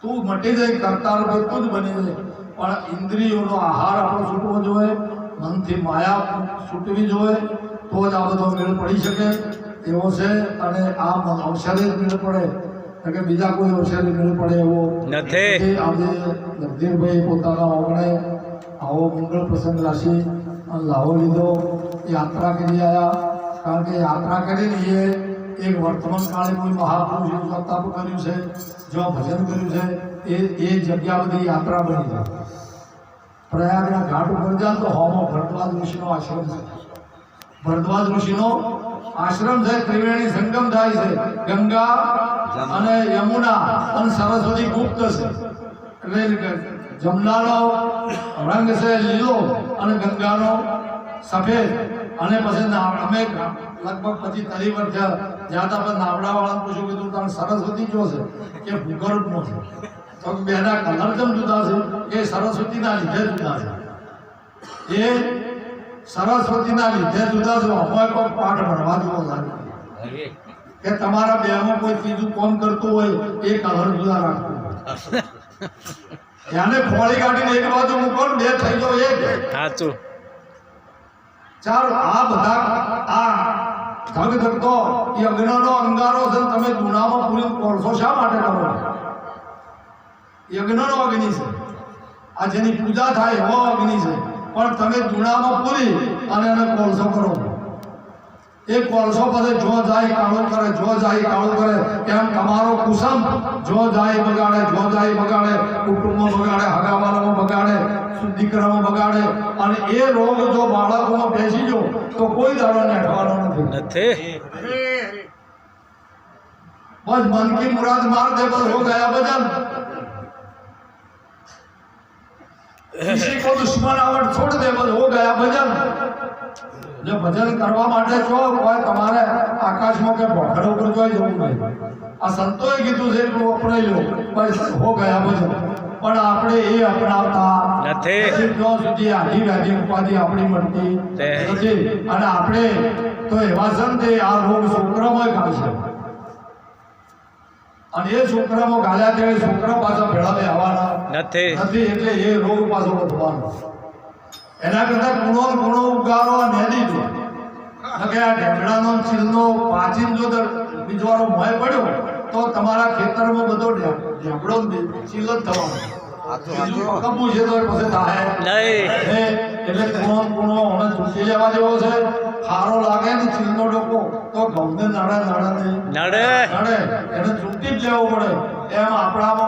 તું મટી જાય કરતાર ભાઈ જ બની જાય. પણ ઇન્દ્રિયોનો આહાર આપણો છૂટવો જોઈએ મનથી માયા છૂટવી જોઈએ તો જ આ બધો મેળ પડી શકે. એવો છે અને આ ઔષધિ જ મેળ પડે. કે બીજા કોઈ ઔષધિ મેળ પડે એવો નથી. આજે જગદીરભાઈ પોતાના ઓગણે આવો મંગળ પ્રસંગ રાશિ લાવો લીધો. યાત્રા કરી આવ્યા કારણ કે યાત્રા કરી એ એક વર્તમાન કાળે કોઈ મહાપુરુષ જો તપ કર્યું છે, જો ભજન કર્યું છે, એ એ જગ્યા બધી યાત્રા બની જાય. પ્રયાગના ઘાટ ઉપર જાય તો હોમો, ભરદ્વાજ ઋષિનો આશ્રમ છે. ભરદ્વાજ ઋષિનો આશ્રમ છે, ત્રિવેણી સંગમ થાય છે. ગંગા અને યમુના અને સરસ્વતી ગુપ્ત છે. એટલે જમનાનો રંગ છે લીલો અને ગંગાનો સફેદ. અને પછી અમે લગભગ પછી તરી વર્ષ જ્યાં તમે નાવડાવાળાને પૂછ્યું કીધું તમે સરસ્વતી જો છે? કે ભૂગર્ભનો છે. તો બેના કલર કેમ જુદા છે? એ સરસ્વતીના લીધે જુદા છે. એ સરસ્વતીના લીધે જુદા છે. અમારે કોઈ પાઠ ભણવા જેવો લાગે કે તમારા બેમાં કોઈ ત્રીજું કોમ કરતું હોય એ કલર જુદા રાખવું. એને ફોળી કાઢીને એક બાજુ મૂકો બે થઈ ગયો એક. સાચું. ચાલો, આ બધા, આ ધગ ધગતો એ અગ્નિનો અંગારો છે તમે ગુનામાં પૂરી કોળસો શા માટે કરો? યજ્ઞનો અગ્નિ છે. આ જેની પૂજા થાય એવો અગ્નિ છે. પણ તમે ગુનામાં પૂરી અને એને કોલસો કરો. એ કોલસો પછી જો જાય કાળું જાય કાળું કરે એમ તમારો કુસમ. જો જાય બગાડે જો જાય બગાડે કુટુંબમાં બગાડે હગાવાલામાં બગાડે દીકરામાં બગાડે અને એ રોગ જો બાળકોમાં બેસી જો તો કોઈ દાડો નેઠવાનો નથી. બસ મન કી મુરાદ માર દે બસ હો ગયા ભજન. દુશ્મન આવડ છોડ દે બસ હો ગયા ભજન. જે ભજન કરવા માટે છો કોઈ તમારે આકાશમાં કે ભોખરા ઉપર જોઈ જવું નહીં. આ સંતોએ કીધું છે એટલું અપનાવી લો પૈસા હો ગયા બધું પણ આપણે એ અપનાવતા નથી. જ્યાં સુધી આધી વ્યાધી ઉપાધિ આપણી મળતી નથી. અને આપણે તો એવા સંતે આ રોગ છોકરામાં છે. અને એ છોકરામાં ગાલ્યા ત્યારે છોકરા પાછા ભેળા આવવાના નથી. નથી એટલે એ રોગ પાછો વધવાનો. એના કરતા ગુણો ગુણો ઉગારો આ નેદી દો કે આ ઢેકડાનો ને ચીલનો પાચીન જો દર બીજવારો ભય પડ્યો તો તમારા ખેતરમાં બધો ઢેબડો છીલ જ થવાનો. કપું છે તો પછી થાય. હે, એટલે ને ગુણો હમણાં લેવા જેવો છે. સારો લાગે ને ચીલનો ડોકો તો ઘઉંને નાડા નાડા નહીં. નડે. નડે. એને ચૂંટી જ લેવો પડે. એમ આપણામાં